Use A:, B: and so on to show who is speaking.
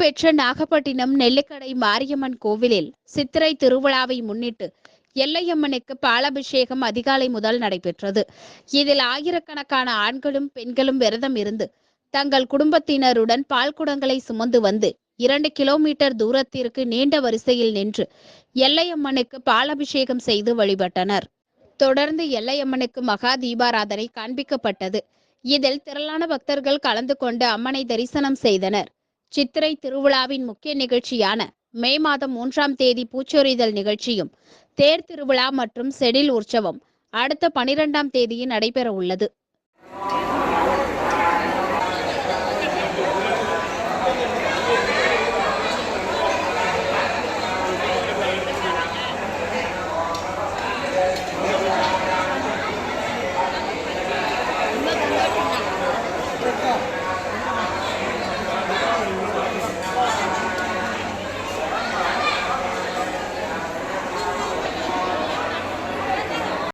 A: பெற்ற நாகப்பட்டினம் நெல்லிக்கடை மாரியம்மன் கோவிலில் சித்திரை திருவிழாவை முன்னிட்டு எல்லையம்மனுக்கு பாலாபிஷேகம் அதிகாலை முதல் நடைபெற்றது. இதில் ஆயிரக்கணக்கான ஆண்களும் பெண்களும் விரதம் இருந்து தங்கள் குடும்பத்தினருடன் பால் குடங்களை சுமந்து வந்து இரண்டு கிலோமீட்டர் தூரத்திற்கு நீண்ட வரிசையில் நின்று எல்லையம்மனுக்கு பாலாபிஷேகம் செய்து வழிபட்டனர். தொடர்ந்து எல்லையம்மனுக்கு மகா தீபாராதனை காண்பிக்கப்பட்டது. இதில் திரளான பக்தர்கள் கலந்து கொண்டு அம்மனை தரிசனம் செய்தனர். சித்திரை திருவிழாவின் முக்கிய நிகழ்ச்சியான மே மாதம் மூன்றாம் தேதி பூச்சொரிதல் நிகழ்ச்சியும் தேர் திருவிழா மற்றும் செடில் உற்சவம் அடுத்த பனிரெண்டாம் தேதி நடைபெற உள்ளது